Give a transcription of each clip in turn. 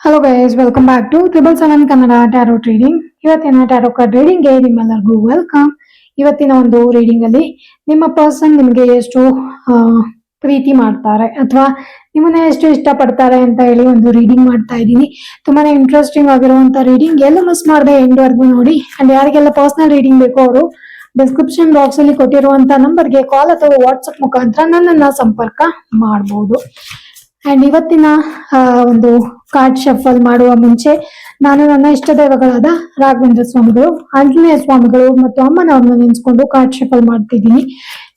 Hello guys welcome back to triple seven Kannada tarot reading ಇವತ್ತಿನ tarot card ರೀಡಿಂಗ್ಗೆ ನಿಮ್ಮೆಲ್ಲರಿಗೂ welcome ಇವತ್ತಿನ ಒಂದು ರೀಡಿಂಗ್ ಅಲ್ಲಿ ನಿಮ್ಮ ಪರ್ಸನ್ ನಿಮಗೆ ಎಷ್ಟು ಪ್ರೀತಿ ಮಾಡ್ತಾರೆ ಅಥವಾ ನಿಮ್ಮನ್ನ ಎಷ್ಟು ಇಷ್ಟಪಡ್ತಾರೆ ಅಂತ ಹೇಳಿ ಒಂದು ರೀಡಿಂಗ್ ಮಾಡ್ತಾ ಇದ್ದೀನಿ. ತುಂಬಾನೇ ಇಂಟ್ರೆಸ್ಟಿಂಗ್ ಆಗಿರುವಂತ ರೀಡಿಂಗ್ ಎಲ್ಲ ಮಿಸ್ ಮಾಡದೆ ಎಂಡ್ ವರ್ಗು ನೋಡಿ. ಅಂಡ್ ಯಾರಿಗೆಲ್ಲ ಪರ್ಸನಲ್ ರೀಡಿಂಗ್ ಬೇಕೋ ಅವರು ಡಿಸ್ಕ್ರಿಪ್ಷನ್ ಬಾಕ್ಸ್ ಅಲ್ಲಿ ಕೊಟ್ಟಿರುವಂತ ನಂಬರ್ಗೆ ಕಾಲ್ ಅಥವಾ ವಾಟ್ಸ್ಆಪ್ ಮುಖಾಂತರ ನನ್ನನ್ನ ಸಂಪರ್ಕ ಮಾಡಬಹುದು ಅಂಡ್ ಇವತ್ತಿನ ಒಂದು ಕಾರ್ಡ್ ಶಫಲ್ ಮಾಡುವ ಮುಂಚೆ ನಾನು ನನ್ನ ಇಷ್ಟ ದೈವಗಳಾದ ರಾಘವೇಂದ್ರ ಸ್ವಾಮಿಗಳು, ಆಂಜನೇಯ ಸ್ವಾಮಿಗಳು ಮತ್ತು ಅಮ್ಮನವ್ರನ್ನ ನೆನೆಸ್ಕೊಂಡು ಕಾರ್ಡ್ ಶಫಲ್ ಮಾಡ್ತಿದ್ದೀನಿ.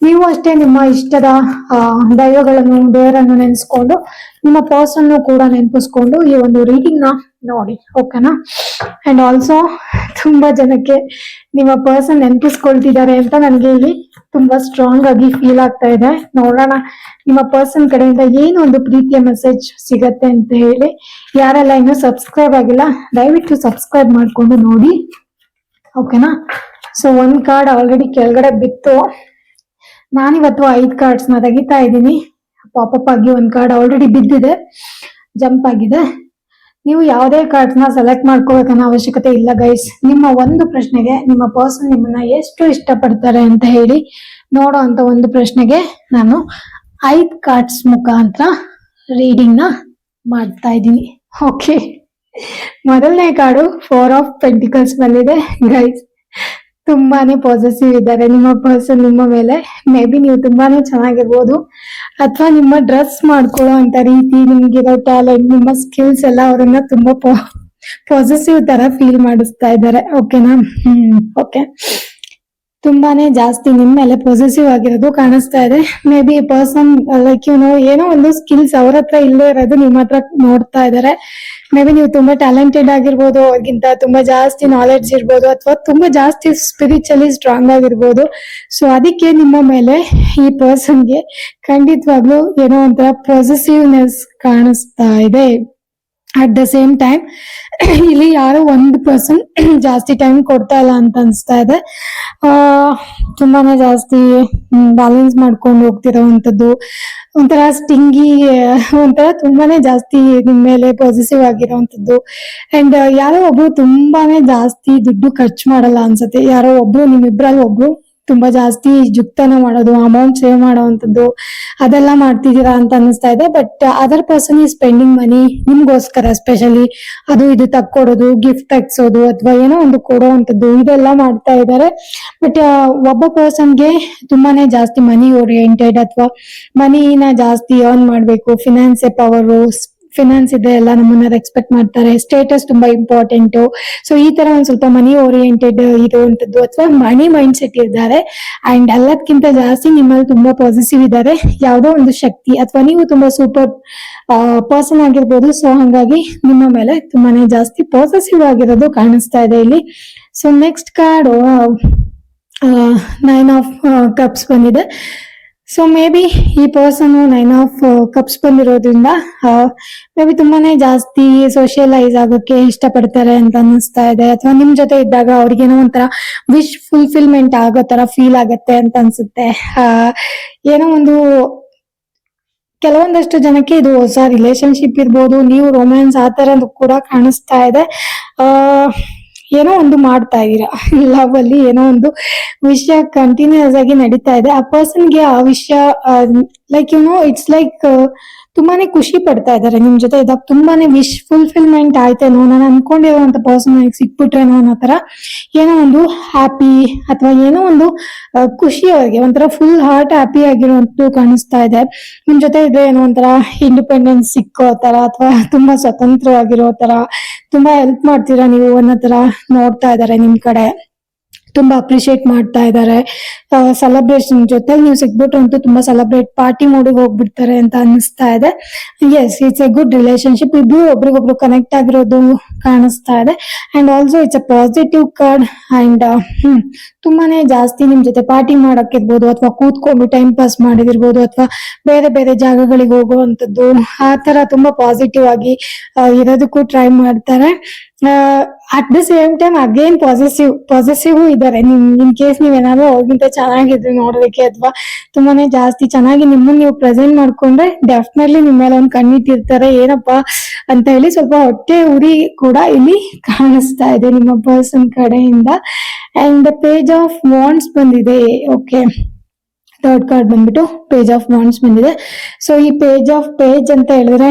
ನೀವು ಅಷ್ಟೇ ನಿಮ್ಮ ಇಷ್ಟದ ದೈವಗಳನ್ನು ದೇವರನ್ನು ನೆನೆಸ್ಕೊಂಡು ನಿಮ್ಮ ಪರ್ಸನ್ನು ಕೂಡ ನೆನಪಿಸ್ಕೊಂಡು ಈ ಒಂದು ರೀಡಿಂಗ್ನ ನೋಡಿ ಓಕೆನಾ ಅಂಡ್ ಆಲ್ಸೋ ತುಂಬಾ ಜನಕ್ಕೆ ನಿಮ್ಮ ಪರ್ಸನ್ ನೆನಪಿಸ್ಕೊಳ್ತಿದ್ದಾರೆ ಅಂತ ನನಗೆ ಇಲ್ಲಿ ತುಂಬಾ ಸ್ಟ್ರಾಂಗ್ ಆಗಿ ಫೀಲ್ ಆಗ್ತಾ ಇದೆ. ನೋಡೋಣ ನಿಮ್ಮ ಪರ್ಸನ್ ಕಡೆಯಿಂದ ಏನು ಒಂದು ಪ್ರೀತಿಯ ಮೆಸೇಜ್ ಸಿಗತ್ತೆ ಅಂತ ಹೇಳಿ. ಯಾರೆಲ್ಲ ಇನ್ನೂ ಸಬ್ಸ್ಕ್ರೈಬ್ ಆಗಿಲ್ಲ, ದಯವಿಟ್ಟು ಸಬ್ಸ್ಕ್ರೈಬ್ ಮಾಡ್ಕೊಂಡು ನೋಡಿ. ಓಕೆನಾ ಸೊ ಒಂದ್ ಕಾರ್ಡ್ ಆಲ್ರೆಡಿ ಕೆಳಗಡೆ ಬಿತ್ತು. ನಾನಿವತ್ತು ಐದು ಕಾರ್ಡ್ಸ್ನ ತೆಗಿತಾ ಇದ್ದೀನಿ. ಪಾಪಪ್ ಆಗಿ ಒಂದ್ ಕಾರ್ಡ್ ಆಲ್ರೆಡಿ ಬಿದ್ದಿದೆ. ಜಂಪ್ ಆಗಿದೆ. ನೀವು ಯಾವುದೇ ಕಾರ್ಡ್ಸ್ನ ಸೆಲೆಕ್ಟ್ ಮಾಡ್ಕೋಬೇಕನ್ನೋ ಅವಶ್ಯಕತೆ ಇಲ್ಲ ಗೈಸ್ ನಿಮ್ಮ ಒಂದು ಪ್ರಶ್ನೆಗೆ ನಿಮ್ಮ ಪರ್ಸನ್ ನಿಮ್ಮನ್ನ ಎಷ್ಟು ಇಷ್ಟಪಡ್ತಾರೆ ಅಂತ ಹೇಳಿ ನೋಡೋ ಅಂತ ಒಂದು ಪ್ರಶ್ನೆಗೆ ನಾನು ಐದ್ ಕಾರ್ಡ್ಸ್ ಮುಖಾಂತರ ರೀಡಿಂಗ್ನ ಮಾಡ್ತಾ ಇದ್ದೀನಿ. ಓಕೆ ಮೊದಲನೇ ಕಾರ್ಡು ಫೋರ್ ಆಫ್ ಪೆಂಟಿಕಲ್ಸ್ ಬಂದಿದೆ ಗೈಸ್ ತುಂಬಾನೇ ಪಾಸಿಟಿವ್ ಇದ್ದಾರೆ. ನಿಮ್ಮ ಪರ್ಸನ್ ನಿಮ್ಮ ಮೇಲೆ ಮೇ ಬಿ ನೀವು ತುಂಬಾನೇ ಚೆನ್ನಾಗಿರ್ಬೋದು. ಅಥವಾ ನಿಮ್ಮ ಡ್ರೆಸ್ ಮಾಡ್ಕೊಳ್ಳೋ ಅಂತ ರೀತಿ ನಿಮ್ಗಿರೋ ಟ್ಯಾಲೆಂಟ್ ನಿಮ್ಮ ಸ್ಕಿಲ್ಸ್ ಎಲ್ಲ ಅವರನ್ನ ತುಂಬಾ ಪಾಸಿಟಿವ್ ತರ ಫೀಲ್ ಮಾಡಿಸ್ತಾ ಇದ್ದಾರೆ. ಓಕೆನಾ ಹ್ಮ್ ಓಕೆ ತುಂಬಾನೇ ಜಾಸ್ತಿ ನಿಮ್ ಮೇಲೆ ಪೊಸೆಸಿವ್ ಆಗಿರೋದು ಕಾಣಿಸ್ತಾ ಇದೆ. May be person like you know ಏನೋ ಒಂದು ಸ್ಕಿಲ್ಸ್ ಅವ್ರ ಹತ್ರ ಇಲ್ಲೇ ಇರೋದು ನಿಮ್ಮ ಹತ್ರ ನೋಡ್ತಾ ಇದ್ದಾರೆ ಮೇ ಬಿ ನೀವು ತುಂಬಾ ಟ್ಯಾಲೆಂಟೆಡ್ ಆಗಿರ್ಬೋದು, ಅವ್ರಿಗಿಂತ ತುಂಬಾ ಜಾಸ್ತಿ ನಾಲೆಡ್ಜ್ ಇರ್ಬೋದು, ಅಥವಾ ತುಂಬಾ ಜಾಸ್ತಿ ಸ್ಪಿರಿಚುಲಿ ಸ್ಟ್ರಾಂಗ್ ಆಗಿರ್ಬೋದು. ಸೊ ಅದಕ್ಕೆ ನಿಮ್ಮ ಮೇಲೆ ಈ ಪರ್ಸನ್ಗೆ ಖಂಡಿತವಾಗ್ಲೂ ಏನೋ ಒಂಥರ ಪೊಸೆಸಿವ್ನೆಸ್ ಕಾಣಿಸ್ತಾ ಇದೆ. ಅಟ್ ದ ಸೇಮ್ ಟೈಮ್ ಇಲ್ಲಿ ಯಾರು ಒಂದು ಪರ್ಸನ್ ಜಾಸ್ತಿ ಟೈಮ್ ಕೊಡ್ತಾ ಇಲ್ಲ ಅಂತ ಅನ್ಸ್ತಾ ಇದೆ. ತುಂಬಾನೇ ಜಾಸ್ತಿ ಬ್ಯಾಲೆನ್ಸ್ ಮಾಡ್ಕೊಂಡು ಹೋಗ್ತಿರೋವಂಥದ್ದು ಒಂಥರ ಸ್ಟಿಂಗಿ ಒಂಥರ ತುಂಬಾನೇ ಜಾಸ್ತಿ ನಿಮ್ಮ ಮೇಲೆ ಪಾಸಿಟಿವ್ ಆಗಿರೋವಂಥದ್ದು ಅಂಡ್ ಯಾರೋ ಒಬ್ರು ತುಂಬಾನೇ ಜಾಸ್ತಿ ದುಡ್ಡು ಖರ್ಚು ಮಾಡಲ್ಲ ಅನ್ಸುತ್ತೆ. ಯಾರೋ ಒಬ್ರು, ನಿಮ್ಮಿಬ್ರಲ್ಲಿ ಒಬ್ರು ತುಂಬಾ ಜಾಸ್ತಿ ಜುಕ್ತನ ಮಾಡೋದು ಅಮೌಂಟ್ ಸೇವ್ ಮಾಡೋವಂಥದ್ದು, ಅದೆಲ್ಲ ಮಾಡ್ತಿದ್ದೀರಾ ಅಂತ ಅನಿಸ್ತಾ ಇದೆ. ಬಟ್ ಅದರ್ ಪರ್ಸನ್ ಈ ಸ್ಪೆಂಡಿಂಗ್ ಮನಿ ನಿಮ್ಗೋಸ್ಕರ ಸ್ಪೆಷಲಿ ಅದು ಇದು ತಕ್ಕೊಡೋದು ಗಿಫ್ಟ್ ತಗ್ಸೋದು ಅಥವಾ ಏನೋ ಒಂದು ಕೊಡೋವಂಥದ್ದು, ಇದೆಲ್ಲ ಮಾಡ್ತಾ ಇದ್ದಾರೆ. ಬಟ್ ಒಬ್ಬ ಪರ್ಸನ್ಗೆ ತುಂಬಾನೇ ಜಾಸ್ತಿ ಮನಿ ಓರಿಯೆಂಟೆಡ್ ಅಥವಾ ಮನಿನ ಜಾಸ್ತಿ ಅರ್ನ್ ಮಾಡ್ಬೇಕು ಫಿನಾನ್ಸ್ ಪವರು ಫಿನಾನ್ಸ್ ಇದೆ, ಎಲ್ಲ ನಮ್ಮನ್ನ ಎಕ್ಸ್ಪೆಕ್ಟ್ ಮಾಡ್ತಾರೆ. ಸ್ಟೇಟಸ್ ತುಂಬಾ ಇಂಪಾರ್ಟೆಂಟ್ ಸೊ ಈ ತರ ಒಂದ್ ಸ್ವಲ್ಪ ಮನಿ ಓರಿಯೆಂಟೆಡ್ ಇರುವಂತದ್ದು ಅಥವಾ ಮನಿ ಮೈಂಡ್ ಸೆಟ್ ಇದ್ದಾರೆ ಅಂಡ್ ಎಲ್ಲದಕ್ಕಿಂತ ಜಾಸ್ತಿ ನಿಮ್ಮಲ್ಲಿ ತುಂಬಾ ಪಾಸಿಟಿವ್ ಇದ್ದಾರೆ. ಯಾವುದೋ ಒಂದು ಶಕ್ತಿ. ಅಥವಾ ನೀವು ತುಂಬಾ ಸೂಪರ್ ಪರ್ಸನ್ ಆಗಿರ್ಬೋದು. ಸೊ ಹಂಗಾಗಿ ನಿಮ್ಮ ಮೇಲೆ ತುಂಬಾನೇ ಜಾಸ್ತಿ ಪಾಸಿಟಿವ್ ಆಗಿರೋದು ಕಾಣಿಸ್ತಾ ಇದೆ ಇಲ್ಲಿ. So next card nine of cups ಬಂದಿದೆ. ಸೊ ಮೇ ಬಿ ಈ ಪರ್ಸನ್ ನೈನ್ ಆಫ್ ಕಪ್ಸ್ ಬಂದಿರೋದ್ರಿಂದ ಮೇ ಬಿ ತುಂಬಾನೇ ಜಾಸ್ತಿ ಸೋಷಿಯಲೈಸ್ ಆಗೋಕೆ ಇಷ್ಟಪಡ್ತಾರೆ ಅಂತ ಅನಿಸ್ತಾ ಇದೆ. ಅಥವಾ ನಿಮ್ ಜೊತೆ ಇದ್ದಾಗ ಅವ್ರಿಗೇನೋ ಒಂಥರ ವಿಶ್ ಫುಲ್ಫಿಲ್ಮೆಂಟ್ ಆಗೋ ತರ ಫೀಲ್ ಆಗತ್ತೆ ಅಂತ ಅನ್ಸುತ್ತೆ. ಏನೋ ಒಂದು ಕೆಲವೊಂದಷ್ಟು ಜನಕ್ಕೆ ಇದು ಹೊಸ ರಿಲೇಶನ್ಶಿಪ್ ಇರ್ಬೋದು, ನೀವು ರೊಮ್ಯಾನ್ಸ್ ಆ ತರದ್ದು ಕೂಡ ಕಾಣಿಸ್ತಾ ಇದೆ. ಆ ಏನೋ ಒಂದು ಮಾಡ್ತಾ ಇದ್ದೀರಾ? ಲವ್ ಅಲ್ಲಿ ಏನೋ ಒಂದು ವಿಷಯ ಕಂಟಿನ್ಯೂಸ್ ಆಗಿ ನಡೀತಾ ಇದೆ. ಆ ಪರ್ಸನ್ಗೆ ಆ ವಿಷಯ like you know it's like ತುಂಬಾನೇ ಖುಷಿ ಪಡ್ತಾ ಇದ್ದಾರೆ. ನಿಮ್ ಜೊತೆ ಇದಾಗ ತುಂಬಾನೇ ವಿಶ್ ಫುಲ್ಫಿಲ್ಮೆಂಟ್ ಆಯ್ತೇನೋ ನಾನು ಅನ್ಕೊಂಡಿರುವಂತ ಪರ್ಸನ್ ನನಗೆ ಸಿಕ್ಬಿಟ್ರೇನೋ ಅನ್ನೋ ತರ ಏನೋ ಒಂದು ಹ್ಯಾಪಿ ಅಥವಾ ಏನೋ ಒಂದು ಖುಷಿ ಅವ್ರಿಗೆ. ಒಂಥರ ಫುಲ್ ಹಾರ್ಟ್ ಹ್ಯಾಪಿ ಆಗಿರುವಂತದ್ದು ಕಾಣಿಸ್ತಾ ಇದೆ. ನಿಮ್ ಜೊತೆ ಇದ್ರೆ ಏನೋ ಒಂಥರ ಇಂಡಿಪೆಂಡೆನ್ಸ್ ಸಿಕ್ಕೋ ತರ ಅಥವಾ ತುಂಬಾ ಸ್ವತಂತ್ರವಾಗಿರೋ ತರ ತುಂಬಾ ಹೆಲ್ಪ್ ಮಾಡ್ತೀರಾ ನೀವು ಅನ್ನೋ ತರ ನೋಡ್ತಾ ಇದಾರೆ ನಿಮ್ ಕಡೆ. ತುಂಬಾ ಅಪ್ರಿಶಿಯೇಟ್ ಮಾಡ್ತಾ ಇದ್ದಾರೆ ಸೆಲೆಬ್ರೇಷನ್ ಜೊತೆ ನೀವು ಸಿಗ್ಬಿಟ್ಟು ಅಂತೂ ತುಂಬಾ ಸೆಲೆಬ್ರೇಟ್ ಪಾರ್ಟಿ ಮೂಡಿಗೆ ಹೋಗ್ಬಿಡ್ತಾರೆ ಅಂತ ಅನಿಸ್ತಾ ಇದೆ. Yes it's a good relationship ಇದು ಒಬ್ರಿಗೊಬ್ರು ಕನೆಕ್ಟ್ ಆಗಿರೋದು ಕಾಣಿಸ್ತಾ ಇದೆ. And also it's a positive card and hmm, ತುಂಬಾನೇ ಜಾಸ್ತಿ ನಿಮ್ ಜೊತೆ ಪಾರ್ಟಿ ಮಾಡೋಕ್ಕಿರ್ಬೋದು ಅಥವಾ ಕೂತ್ಕೊಂಡು ಟೈಮ್ ಪಾಸ್ ಮಾಡಿದಿರ್ಬೋದು ಅಥವಾ ಬೇರೆ ಬೇರೆ ಜಾಗಗಳಿಗೆ ಹೋಗುವಂತದ್ದು ಆ ತರ ತುಂಬಾ ಪಾಸಿಟಿವ್ ಆಗಿ ಇರೋದಕ್ಕೂ ಟ್ರೈ ಮಾಡ್ತಾರೆ. At the same time again positive positive ಇದ್ದಾರೆ ನಿಮ್ ಇನ್ ಕೇಸ್ ನೀವೇನಾದ್ರು ಅವ್ರಿಗಿಂತ ಚೆನ್ನಾಗಿದ್ರೆ ನೋಡೋದಕ್ಕೆ ಅಥವಾ ತುಂಬಾನೇ ಜಾಸ್ತಿ ಚೆನ್ನಾಗಿ ನಿಮ್ಮನ್ನ ನೀವು ಪ್ರೆಸೆಂಟ್ ಮಾಡ್ಕೊಂಡ್ರೆ ಡೆಫಿನೆಟ್ಲಿ ನಿಮ್ಮ ಮೇಲೆ ಒಂದು ಕಣ್ಣಿಟ್ಟಿರ್ತಾರೆ. ಏನಪ್ಪಾ ಅಂತ ಹೇಳಿ ಸ್ವಲ್ಪ ಹೊಟ್ಟೆ ಉರಿ ಕೂಡ ಇಲ್ಲಿ ಕಾಣಿಸ್ತಾ ಇದೆ ನಿಮ್ಮ ಪರ್ಸನ್ ಕಡೆಯಿಂದ. And the page of wands ಬಂದಿದೆ ಓಕೆ ಥರ್ಡ್ ಕಾರ್ಡ್ ಬಂದ್ಬಿಟ್ಟು ಪೇಜ್ ಆಫ್ ಬಾಂಡ್ಸ್ ಬಂದಿದೆ. ಸೊ ಈ ಪೇಜ್ ಆಫ್ ಪೇಜ್ ಅಂತ ಹೇಳಿದ್ರೆ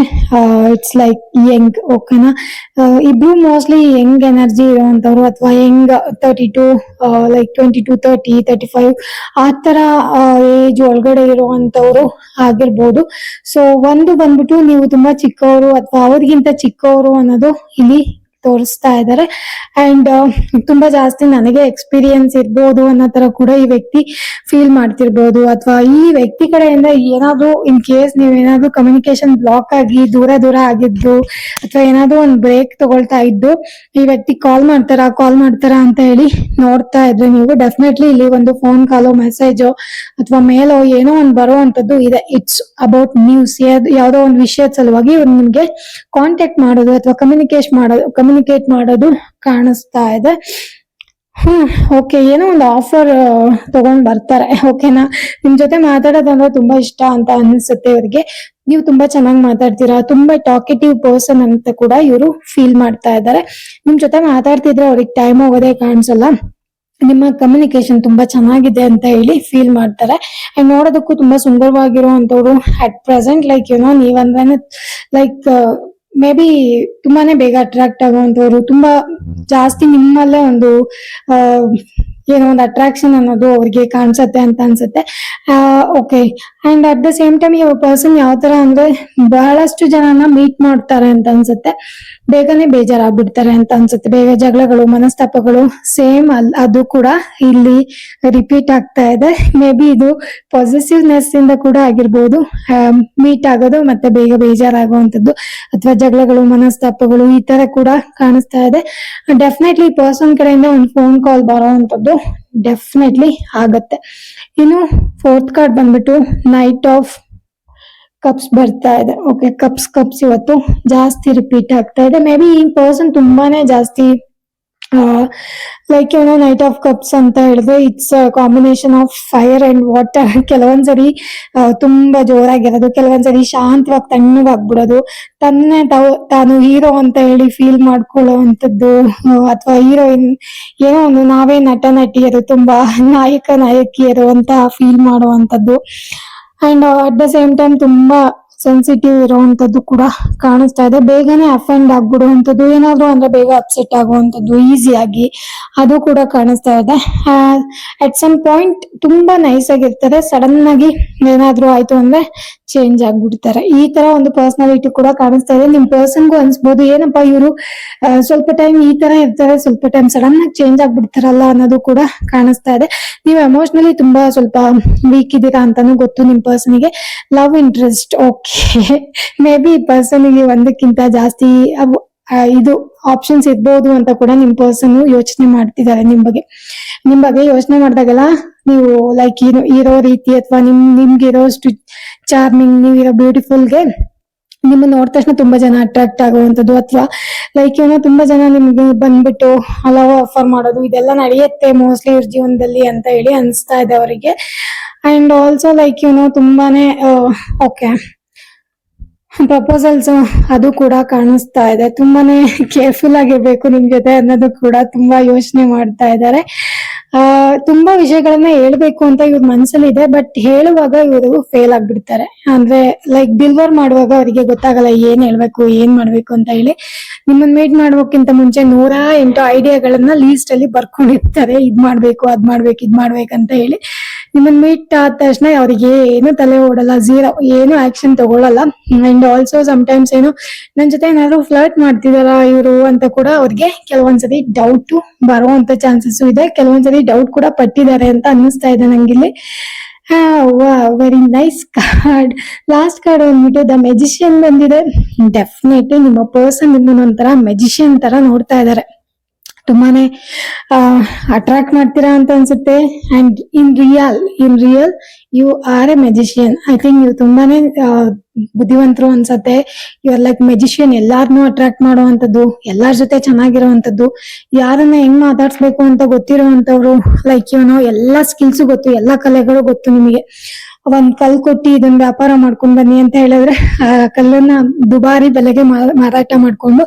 ಇಟ್ಸ್ ಲೈಕ್ ಯಂಗ್ ಓಕೆನಾ ಇಬ್ರು ಮೋಸ್ಟ್ಲಿ ಯಂಗ್ ಎನರ್ಜಿ ಇರುವಂತವ್ರು ಅಥವಾ young thirty two like twenty two thirty thirty five ಆ ತರ ಏಜ್ ಒಳಗಡೆ ಇರುವಂತವ್ರು ಆಗಿರ್ಬೋದು. ಸೊ ಒಂದು ಬಂದ್ಬಿಟ್ಟು ನೀವು ತುಂಬಾ ಚಿಕ್ಕವರು ಅಥವಾ ಅವ್ರಿಗಿಂತ ಚಿಕ್ಕವರು ಅನ್ನೋದು ಇಲ್ಲಿ ತೋರಿಸ್ತಾ ಇದ್ದಾರೆ. ಅಂಡ್ ತುಂಬಾ ಜಾಸ್ತಿ ನನಗೆ ಎಕ್ಸ್ಪೀರಿಯನ್ಸ್ ಇರ್ಬೋದು ಅನ್ನೋ ತರ ಕೂಡ ಈ ವ್ಯಕ್ತಿ ಫೀಲ್ ಮಾಡ್ತಿರ್ಬೋದು. ಅಥವಾ ಈ ವ್ಯಕ್ತಿ ಕಡೆಯಿಂದ ಏನಾದ್ರು ಇನ್ ಕೇಸ್ ನೀವು ಏನಾದ್ರು ಕಮ್ಯುನಿಕೇಶನ್ ಬ್ಲಾಕ್ ಆಗಿ ದೂರ ದೂರ ಆಗಿದ್ದು ಅಥವಾ ಏನಾದ್ರೂ ಒಂದು ಬ್ರೇಕ್ ತಗೊಳ್ತಾ ಇದ್ದು ಈ ವ್ಯಕ್ತಿ ಕಾಲ್ ಮಾಡ್ತಾರಾ ಕಾಲ್ ಮಾಡ್ತಾರಾ ಅಂತ ಹೇಳಿ ನೋಡ್ತಾ ಇದ್ರೆ ನೀವು ಡೆಫಿನೆಟ್ಲಿ ಇಲ್ಲಿ ಒಂದು ಫೋನ್ ಕಾಲೋ ಮೆಸೇಜ್ ಅಥವಾ ಮೇಲೋ ಏನೋ ಒಂದು ಬರುವಂತದ್ದು ಇದೆ. ಇಟ್ಸ್ ಅಬೌಟ್ ನ್ಯೂಸ್ ಯಾವ್ದೋ ಒಂದು ವಿಷಯದ ಸಲುವಾಗಿ ಇವ್ರು ನಿಮ್ಗೆ ಕಾಂಟ್ಯಾಕ್ಟ್ ಮಾಡೋದು ಅಥವಾ ಕಮ್ಯುನಿಕೇಶನ್ ಮಾಡೋದು ಕಮ್ಯುನಿಕೇಟ್ ಮಾಡೋದು ಕಾಣಿಸ್ತಾ ಇದೆ. ಹ್ಮ್ ಓಕೆ ಏನೋ ಒಂದು ಆಫರ್ ತಗೊಂಡ್ ಬರ್ತಾರೆ. ಓಕೆನಾ ನಿಮ್ ಜೊತೆ ಮಾತಾಡೋದಂದ್ರೆ ತುಂಬಾ ಇಷ್ಟ ಅಂತ ಅನ್ಸುತ್ತೆ ಇವ್ರಿಗೆ. ನೀವು ತುಂಬಾ ಚೆನ್ನಾಗಿ ಮಾತಾಡ್ತೀರಾ? ತುಂಬಾ ಟಾಕೆಟಿವ್ ಪರ್ಸನ್ ಅಂತ ಕೂಡ ಇವರು ಫೀಲ್ ಮಾಡ್ತಾ ಇದ್ದಾರೆ. ನಿಮ್ ಜೊತೆ ಮಾತಾಡ್ತಿದ್ರೆ ಅವ್ರಿಗೆ ಟೈಮ್ ಹೋಗೋದೇ ಕಾಣಿಸಲ್ಲ. ನಿಮ್ಮ ಕಮ್ಯುನಿಕೇಶನ್ ತುಂಬಾ ಚೆನ್ನಾಗಿದೆ ಅಂತ ಹೇಳಿ ಫೀಲ್ ಮಾಡ್ತಾರೆ. ಅಂಡ್ ನೋಡೋದಕ್ಕೂ ತುಂಬಾ ಸುಂದರವಾಗಿರುವಂತವ್ರು ಅಟ್ ಪ್ರೆಸೆಂಟ್ ಲೈಕ್ ಏನೋ ನೀವಂದ್ರೆ ಲೈಕ್ ಮೇ ಬಿ ತುಂಬಾನೇ ಬೇಗ ಅಟ್ರಾಕ್ಟ್ ಆಗುವಂತವ್ರು ತುಂಬಾ ಜಾಸ್ತಿ ನಿಮ್ಮಲ್ಲೇ ಒಂದು ಏನೋ ಒಂದು ಅಟ್ರಾಕ್ಷನ್ ಅನ್ನೋದು ಅವ್ರಿಗೆ ಕಾಣಿಸತ್ತೆ ಅಂತ ಅನ್ಸುತ್ತೆ. Okay and at the same time ಈ ಪರ್ಸನ್ ಯಾವ ತರ ಅಂದ್ರೆ ಬಹಳಷ್ಟು ಜನನ ಮೀಟ್ ಮಾಡ್ತಾರೆ ಅಂತ ಅನ್ಸುತ್ತೆ. ಬೇಗನೆ ಬೇಜಾರಾಗ್ಬಿಡ್ತಾರೆ ಅಂತ ಅನ್ಸುತ್ತೆ. ಬೇಗ ಜಗಳಗಳು, ಮನಸ್ತಾಪಗಳು ಸೇಮ್ ಅಲ್, ಅದು ಕೂಡ ಇಲ್ಲಿ ರಿಪೀಟ್ ಆಗ್ತಾ ಇದೆ. ಮೇ ಬಿ ಇದು ಪಾಸಿಟಿವ್ನೆಸ್ ಇಂದ ಕೂಡ ಆಗಿರ್ಬೋದು. ಮೀಟ್ ಆಗೋದು ಮತ್ತೆ ಬೇಗ ಬೇಜಾರಾಗುವಂಥದ್ದು. ಅಥವಾ ಜಗಳಗಳು, ಮನಸ್ತಾಪಗಳು ಈ ತರ ಕೂಡ ಕಾಣಿಸ್ತಾ ಇದೆ. ಡೆಫಿನೆಟ್ಲಿ ಪರ್ಸನ್ ಕಡೆಯಿಂದ ಒಂದು ಫೋನ್ ಕಾಲ್ ಬರೋವಂಥದ್ದು ಡೆಫಿನೆಟ್ಲಿ ಆಗತ್ತೆ. ಇನ್ನು ಫೋರ್ತ್ ಕಾರ್ಡ್ ಬಂದ್ಬಿಟ್ಟು ನೈಟ್ ಆಫ್ ಕಪ್ಸ್ ಬರ್ತಾ ಇದೆ. ಓಕೆ ಕಪ್ಸ್ ಕಪ್ಸ್ ಇವತ್ತು ಜಾಸ್ತಿ ರಿಪೀಟ್ ಆಗ್ತಾ ಇದೆ. ಮೇ ಬಿ ಈ ಪರ್ಸನ್ ತುಂಬಾನೇ ಜಾಸ್ತಿ ಲೈಕ್ ಏನೋ ನೈಟ್ ಆಫ್ ಕಪ್ಸ್ ಅಂತ ಹೇಳಿದ್ರೆ it's combination of fire and water ಕೆಲವೊಂದ್ಸರಿ ತುಂಬಾ ಜೋರಾಗಿರೋದು ಕೆಲವೊಂದ್ಸರಿ ಶಾಂತವಾಗಿ ತಣ್ಣಗಾಗ್ಬಿಡೋದು. ತನ್ನೇ ತಾವು, ತಾನು ಹೀರೋ ಅಂತ ಹೇಳಿ ಫೀಲ್ ಮಾಡ್ಕೊಳ್ಳುವಂಥದ್ದು ಅಥವಾ ಹೀರೋಯಿನ್ ಏನೋ ಒಂದು ನಾವೇ ನಟ, ನಟಿಯರು, ತುಂಬಾ ನಾಯಕ, ನಾಯಕಿಯರು ಅಂತ ಫೀಲ್ ಮಾಡುವಂಥದ್ದು and at the same time ತುಂಬಾ ಸೆನ್ಸಿಟಿವ್ ಇರುವಂತದ್ದು ಕೂಡ ಕಾಣಿಸ್ತಾ ಇದೆ. ಬೇಗನೆ ಅಫೆಂಡ್ ಆಗ್ಬಿಡುವಂಥದ್ದು ಏನಾದ್ರು ಅಂದ್ರೆ ಬೇಗ ಅಪ್ಸೆಟ್ ಆಗುವಂಥದ್ದು ಈಸಿಯಾಗಿ ಅದು ಕೂಡ ಕಾಣಿಸ್ತಾ ಇದೆ. ಅಟ್ ಸಮ್ ಪಾಯಿಂಟ್ ತುಂಬಾ ನೈಸ್ ಆಗಿರ್ತದೆ. ಸಡನ್ ಆಗಿ ಏನಾದ್ರು ಆಯ್ತು ಅಂದ್ರೆ ಚೇಂಜ್ ಆಗ್ಬಿಡ್ತಾರೆ. ಈ ತರ ಒಂದು ಪರ್ಸನಾಲಿಟಿ ಕೂಡ ಕಾಣಿಸ್ತಾ ಇದೆ. ನಿಮ್ ಪರ್ಸನ್ಗೂ ಅನ್ಸ್ಬೋದು, ಏನಪ್ಪಾ ಇವರು ಸ್ವಲ್ಪ ಟೈಮ್ ಈ ತರ ಇರ್ತಾರೆ, ಸ್ವಲ್ಪ ಟೈಮ್ ಸಡನ್ ಆಗಿ ಚೇಂಜ್ ಆಗ್ಬಿಡ್ತಾರಲ್ಲ ಅನ್ನೋದು ಕೂಡ ಕಾಣಿಸ್ತಾ ಇದೆ. ನೀವು ಎಮೋಷನಲಿ ತುಂಬಾ ಸ್ವಲ್ಪ ವೀಕ್ ಇದ್ದೀರಾ ಅಂತಾನು ಗೊತ್ತು ನಿಮ್ ಪರ್ಸನ್ಗೆ love interest okay maybe ಪರ್ಸನ್ಗೆ ಒಂದಕ್ಕಿಂತ ಜಾಸ್ತಿ ಇದು ಆಪ್ಷನ್ಸ್ ಇರ್ಬೋದು ಅಂತ ಕೂಡ ನಿಮ್ ಪರ್ಸನ್ ಯೋಚನೆ ಮಾಡ್ತಿದ್ದಾರೆ ನಿಮ್ ಬಗ್ಗೆ. ನಿಮ್ ಬಗ್ಗೆ ಯೋಚನೆ ಮಾಡಿದಾಗೆಲ್ಲ ನೀವು ಲೈಕ್ ಇರೋ ರೀತಿ ಅಥವಾ ನಿಮ್, ನಿಮ್ಗೆ ಇರೋ ಚಾರ್ಮಿಂಗ್ ನೀವು ಇರೋ ಬ್ಯೂಟಿಫುಲ್ಗೆ ನಿಮ್ಮ ನೋಡಿದ ತಕ್ಷಣ ತುಂಬಾ ಜನ ಅಟ್ರಾಕ್ಟ್ ಆಗುವಂತದ್ದು ಅಥವಾ ಲೈಕ್ ಏನೋ ತುಂಬಾ ಜನ ನಿಮ್ಗೆ ಬಂದ್ಬಿಟ್ಟು ಹಲವು ಆಫರ್ ಮಾಡೋದು, ಇದೆಲ್ಲ ನಡೆಯುತ್ತೆ ಮೋಸ್ಟ್ಲಿ ಇವ್ರ ಜೀವನದಲ್ಲಿ ಅಂತ ಹೇಳಿ ಅನಿಸ್ತಾ ಇದೆ ಅವರಿಗೆ. ಅಂಡ್ ಆಲ್ಸೋ ಲೈಕ್ ಏನೋ ತುಂಬಾನೇ ಓಕೆ ಪ್ರಪೋಸಲ್ಸ್ ಅದು ಕೂಡ ಕಾಣಿಸ್ತಾ ಇದೆ. ತುಂಬಾನೇ ಕೇರ್ಫುಲ್ ಆಗಿರ್ಬೇಕು ನಿಮ್ ಜೊತೆ ಅನ್ನೋದು ಕೂಡ ತುಂಬಾ ಯೋಚನೆ ಮಾಡ್ತಾ ಇದ್ದಾರೆ. ಆ, ತುಂಬಾ ವಿಷಯಗಳನ್ನ ಹೇಳ್ಬೇಕು ಅಂತ ಇವ್ರ ಮನ್ಸಲ್ಲಿ ಇದೆ ಬಟ್ ಹೇಳುವಾಗ ಇವರು ಫೇಲ್ ಆಗ್ಬಿಡ್ತಾರೆ. ಅಂದ್ರೆ ಲೈಕ್ ಡಿಲ್ವರ್ ಮಾಡುವಾಗ ಅವರಿಗೆ ಗೊತ್ತಾಗಲ್ಲ ಏನ್ ಹೇಳ್ಬೇಕು, ಏನ್ ಮಾಡ್ಬೇಕು ಅಂತ ಹೇಳಿ. ನಿಮ್ಮನ್ನ ಮೀಟ್ ಮಾಡೋಕ್ಕಿಂತ ಮುಂಚೆ ನೂರ ಎಂಟು ಐಡಿಯಾಗಳನ್ನ ಲೀಸ್ಟ್ ಅಲ್ಲಿ ಬರ್ಕೊಂಡಿರ್ತಾರೆ. ಇದ್ ಮಾಡ್ಬೇಕು, ಅದ್ ಮಾಡ್ಬೇಕು, ಇದ್ ಮಾಡ್ಬೇಕಂತ ಹೇಳಿ. ನಿಮ್ಮನ್ನ ಮೀಟ್ ಆದ ತಕ್ಷಣ ಅವ್ರಿಗೆ ಏನು ತಲೆ ಓಡಲ್ಲ ಝೀರೋ ಏನು ಆಕ್ಷನ್ ತಗೊಳಲ್ಲ. ಅಂಡ್ ಆಲ್ಸೋ ಟೈಮ್ಸ್ ಏನು ನನ್ನ ಜೊತೆ ಏನಾದ್ರು ಫ್ಲರ್ಟ್ ಮಾಡ್ತಿದಾರ ಇವರು ಅಂತ ಕೂಡ ಅವ್ರಿಗೆ ಕೆಲವೊಂದ್ಸರಿ ಡೌಟ್ ಬರುವಂತ ಚಾನ್ಸಸ್ ಇದೆ. ಕೆಲವೊಂದ್ಸರಿ ಡೌಟ್ ಕೂಡ ಪಟ್ಟಿದ್ದಾರೆ ಅಂತ ಅನ್ನಿಸ್ತಾ ಇದೆ ನಂಗಿಲ್ಲಿ. Very nice card last card ಬಂದ್ಬಿಟ್ಟು ದ ಮೆಜಿಷಿಯನ್ ಬಂದಿದೆ. ಡೆಫಿನೆಟ್ಲಿ ನಿಮ್ಮ ಪರ್ಸನ್ ಇಂದ ಒಂಥರ ಮೆಜಿಷಿಯನ್ ತರ ನೋಡ್ತಾ ಇದ್ದಾರೆ. ತುಂಬಾನೇ ಅಟ್ರಾಕ್ಟ್ ಮಾಡ್ತೀರಾ ಅಂತ ಅನ್ಸುತ್ತೆ. And in real in real you are a magician I think ನೀವು ತುಂಬಾನೇ ಬುದ್ಧಿವಂತರು ಅನ್ಸತ್ತೆ. ಯು ಆರ್ ಲೈಕ್ ಮೆಜಿಷಿಯನ್ ಎಲ್ಲಾರ್ನು ಅಟ್ರಾಕ್ಟ್ ಮಾಡುವಂಥದ್ದು, ಎಲ್ಲಾರ ಜೊತೆ ಚೆನ್ನಾಗಿರುವಂಥದ್ದು. ಯಾರನ್ನ ಹೆಂಗ್ ಮಾತಾಡ್ಸ್ಬೇಕು ಅಂತ ಗೊತ್ತಿರುವಂತವ್ರು ಲೈಕ್ ಏನೋ ಎಲ್ಲಾ ಸ್ಕಿಲ್ಸ್ ಗೊತ್ತು, ಎಲ್ಲಾ ಕಲೆಗಳು ಗೊತ್ತು ನಿಮಗೆ. ಒಂದ್ ಕಲ್ ಕೊಟ್ಟಿ ಇದನ್ನ ವ್ಯಾಪಾರ ಮಾಡ್ಕೊಂಡ್ ಬನ್ನಿ ಅಂತ ಹೇಳಿದ್ರೆ, ಆ ಕಲ್ಲನ್ನ ದುಬಾರಿ ಬೆಲೆಗೆ ಮಾರಾಟ ಮಾಡ್ಕೊಂಡು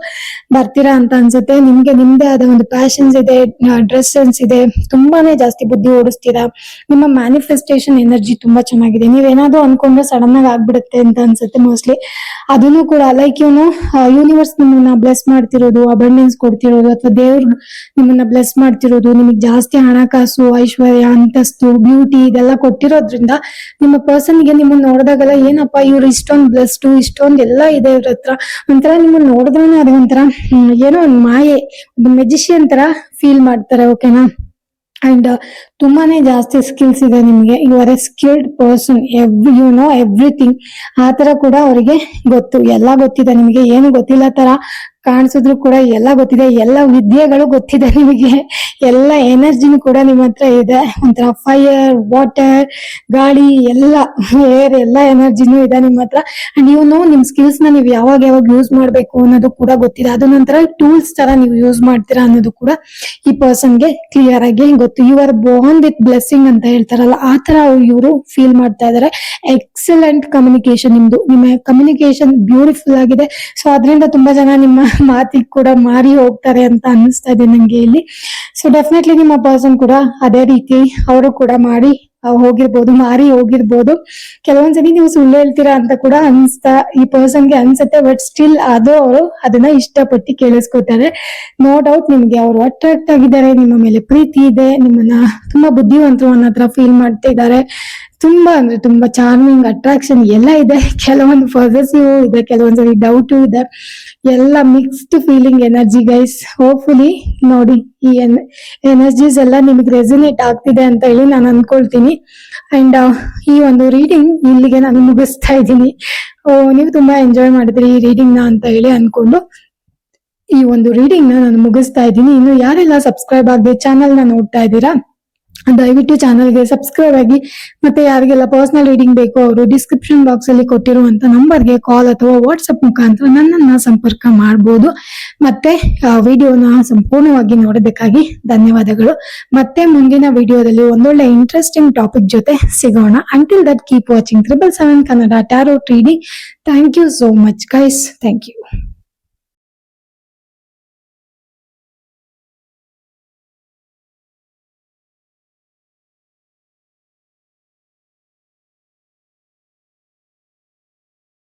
ಬರ್ತೀರಾ ಅಂತ ಅನ್ಸುತ್ತೆ. ನಿಮ್ಗೆ ನಿಮ್ದೇ ಆದ ಒಂದು ಪ್ಯಾಷನ್ಸ್ ಇದೆ ಡ್ರೆಸ್ ಸೆನ್ಸ್ ಇದೆ, ತುಂಬಾನೇ ಜಾಸ್ತಿ ಬುದ್ಧಿ ಓಡಿಸ್ತೀರಾ. ನಿಮ್ಮ ಮ್ಯಾನಿಫೆಸ್ಟೇಷನ್ ಎನರ್ಜಿ ತುಂಬಾ ಚೆನ್ನಾಗಿದೆ. ನೀವೇನಾದ್ರೂ ಅನ್ಕೊಂಡ್ರೆ ಸಡನ್ ಆಗಿ ಆಗ್ಬಿಡುತ್ತೆ ಅಂತ ಅನ್ಸುತ್ತೆ ಮೋಸ್ಟ್ಲಿ ಅದನ್ನು ಕೂಡ ಲೈಕ್ ಇವನು ಯೂನಿವರ್ಸ್ ನಿಮ್ಮನ್ನ ಬ್ಲೆಸ್ ಮಾಡ್ತಿರೋದು ಅಬಂಡೆನ್ಸ್ ಕೊಡ್ತಿರೋದು, ಅಥವಾ ದೇವ್ರ ನಿಮ್ಮನ್ನ ಬ್ಲೆಸ್ ಮಾಡ್ತಿರೋದು, ನಿಮಗೆ ಜಾಸ್ತಿ ಹಣಕಾಸು, ಐಶ್ವರ್ಯ, ಅಂತಸ್ತು ಬ್ಯೂಟಿ ಇದೆಲ್ಲ ಕೊಟ್ಟಿರೋದ್ರಿಂದ ನಿಮ್ಮ ಪರ್ಸನ್ಗೆ ನಿಮ್ಮನ್ನ ನೋಡಿದಾಗೆಲ್ಲ ಏನಪ್ಪಾ ಇವ್ರು ಇಷ್ಟೊಂದು ಬ್ಲಸ್ಟು ಇಷ್ಟೊಂದು ಎಲ್ಲ ಇದೆ ಇವ್ರ ಹತ್ರ. ಒಂಥರ ನಿಮ್ಮನ್ನ ನೋಡಿದ್ರೇನೆ ಅದೇ ಒಂಥರ ಏನೋ ಒಂದ್ ಮಾಯೆ ಒಬ್ಬ ಮೆಜಿಷಿಯನ್ ತರ ಫೀಲ್ ಮಾಡ್ತಾರೆ ಓಕೆನಾ ಅಂಡ್ ತುಂಬಾನೇ ಜಾಸ್ತಿ ಸ್ಕಿಲ್ಸ್ ಇದೆ ನಿಮ್ಗೆ. You are a skilled person every you know everything ಆ ತರ ಕೂಡ ಅವರಿಗೆ ಗೊತ್ತು. ಎಲ್ಲ ಗೊತ್ತಿದೆ ನಿಮಗೆ, ಏನು ಗೊತ್ತಿಲ್ಲ ತರ. ಕಾಣಿಸಿದ್ರು ಕೂಡ ಎಲ್ಲ ಗೊತ್ತಿದೆ, ಎಲ್ಲ ವಿದ್ಯೆಗಳು ಗೊತ್ತಿದೆ ನಿಮಗೆ. ಎಲ್ಲ ಎನರ್ಜಿನೂ ಕೂಡ ನಿಮ್ಮ ಹತ್ರ ಇದೆ. ಒಂಥರ ಫೈರ್ ವಾಟರ್ ಗಾಳಿ, ಎಲ್ಲ ಏರ್ ಎಲ್ಲ ಎನರ್ಜಿನೂ ಇದೆ ನಿಮ್ಮ ಹತ್ರ. ಅಂಡ್ ನೀವು ನಿಮ್ ಸ್ಕಿಲ್ಸ್ನ ನೀವು ಯಾವಾಗ ಯಾವಾಗ ಯೂಸ್ ಮಾಡ್ಬೇಕು ಅನ್ನೋದು ಕೂಡ ಗೊತ್ತಿದೆ. ಅದು ನಂತರ ಟೂಲ್ಸ್ ತರ ನೀವು ಯೂಸ್ ಮಾಡ್ತೀರಾ ಅನ್ನೋದು ಕೂಡ ಈ ಪರ್ಸನ್ಗೆ ಕ್ಲಿಯರ್ ಆಗಿ ಗೊತ್ತು. You are born with blessing ಅಂತ ಹೇಳ್ತಾರಲ್ಲ, ಆ ತರ ಇವರು ಫೀಲ್ ಮಾಡ್ತಾ ಇದಾರೆ. ಎಕ್ಸಲೆಂಟ್ ಕಮ್ಯುನಿಕೇಶನ್ ನಿಮ್ದು. ನಿಮ್ಮ ಕಮ್ಯುನಿಕೇಶನ್ ಬ್ಯೂಟಿಫುಲ್ ಆಗಿದೆ. ಸೊ ಅದರಿಂದ ತುಂಬಾ ಜನ ನಿಮ್ಮ ಮಾತಿಗೆ ಕೂಡ ಮಾರಿ ಹೋಗ್ತಾರೆ ಅಂತ ಅನ್ನಿಸ್ತಾ ಇದೆ ನಂಗೆ ಇಲ್ಲಿ. ಸೊ ಡೆಫಿನೆಟ್ಲಿ ನಿಮ್ಮ ಪರ್ಸನ್ ಕೂಡ ಅದೇ ರೀತಿ ಅವರು ಕೂಡ ಮಾಡಿ ಹೋಗಿರ್ಬೋದು, ಮಾರಿ ಹೋಗಿರ್ಬೋದು. ಕೆಲವೊಂದ್ಸರಿ ನೀವು ಸುಳ್ಳು ಹೇಳ್ತೀರಾ ಅಂತ ಕೂಡ ಅನ್ಸ್ತಾ, ಈ ಪರ್ಸನ್ಗೆ ಅನ್ಸುತ್ತೆ ಬಟ್ ಸ್ಟಿಲ್ ಅದು ಅವರು ಅದನ್ನ ಇಷ್ಟಪಟ್ಟು ಕೇಳಿಸ್ಕೊತಾರೆ. ನೋ ಡೌಟ್ ನಿಮ್ಗೆ ಅವರು ಅಟ್ರಾಕ್ಟ್ ಆಗಿದ್ದಾರೆ, ನಿಮ್ಮ ಮೇಲೆ ಪ್ರೀತಿ ಇದೆ, ನಿಮ್ಮನ್ನ ತುಂಬಾ ಬುದ್ಧಿವಂತರು ಅನ್ನೋ ಹತ್ರ ಫೀಲ್ ಮಾಡ್ತಾ ಇದ್ದಾರೆ. ತುಂಬಾ ಅಂದ್ರೆ ತುಂಬಾ ಚಾರ್ಮಿಂಗ್ ಅಟ್ರಾಕ್ಷನ್ ಎಲ್ಲ ಇದೆ. ಕೆಲವೊಂದು ಪಾಸಿಟಿವ್ ಇದೆ ಕೆಲವೊಂದ್ಸರಿ ಡೌಟು ಇದೆ. ಎಲ್ಲ mixed feeling energy guys hopefully ನೋಡಿ. ಈ ಎನ್ ಎನರ್ಜೀಸ್ ಎಲ್ಲ ನಿಮಗೆ ರೆಸಿನೇಟ್ ಆಗ್ತಿದೆ ಅಂತ ಹೇಳಿ ನಾನು ಅನ್ಕೊಳ್ತೀನಿ. ಅಂಡ್ ಈ ಒಂದು ರೀಡಿಂಗ್ ಇಲ್ಲಿಗೆ ನಾನು ಮುಗಿಸ್ತಾ ಇದ್ದೀನಿ. ನೀವು ತುಂಬಾ ಎಂಜಾಯ್ ಮಾಡಿದ್ರಿ ಈ ರೀಡಿಂಗ್ನ ಅಂತ ಹೇಳಿ ಅನ್ಕೊಂಡು ಈ ಒಂದು ರೀಡಿಂಗ್ನ ನಾನು ಮುಗಿಸ್ತಾ ಇದ್ದೀನಿ. ಇನ್ನು ಯಾರೆಲ್ಲ ಸಬ್ಸ್ಕ್ರೈಬ್ ಆಗದೆ ಚಾನಲ್ನ ನೋಡ್ತಾ ಇದ್ದೀರಾ? ದಯವಿಟ್ಟು ಚಾನಲ್ಗೆ ಸಬ್ಸ್ಕ್ರೈಬ್ ಆಗಿ ಮತ್ತೆ ಯಾರಿಗೆಲ್ಲ ಪರ್ಸನಲ್ ರೀಡಿಂಗ್ ಬೇಕು ಅವರು ಡಿಸ್ಕ್ರಿಪ್ಷನ್ ಬಾಕ್ಸ್ ಅಲ್ಲಿ ಕೊಟ್ಟಿರುವಂತ ನಂಬರ್ಗೆ ಕಾಲ್ ಅಥವಾ ವಾಟ್ಸ್ಆಪ್ ಮುಖಾಂತರ ನನ್ನನ್ನ ಸಂಪರ್ಕ ಮಾಡಬಹುದು ಮತ್ತೆ ವಿಡಿಯೋನ ಸಂಪೂರ್ಣವಾಗಿ ನೋಡಬೇಕಾಗಿ ಧನ್ಯವಾದಗಳು. ಮತ್ತೆ ಮುಂದಿನ ವಿಡಿಯೋದಲ್ಲಿ ಒಂದೊಳ್ಳೆ ಇಂಟ್ರೆಸ್ಟಿಂಗ್ ಟಾಪಿಕ್ ಜೊತೆ ಸಿಗೋಣ. Until that keep watching triple seven Kannada tarot reading thank you so much guys thank you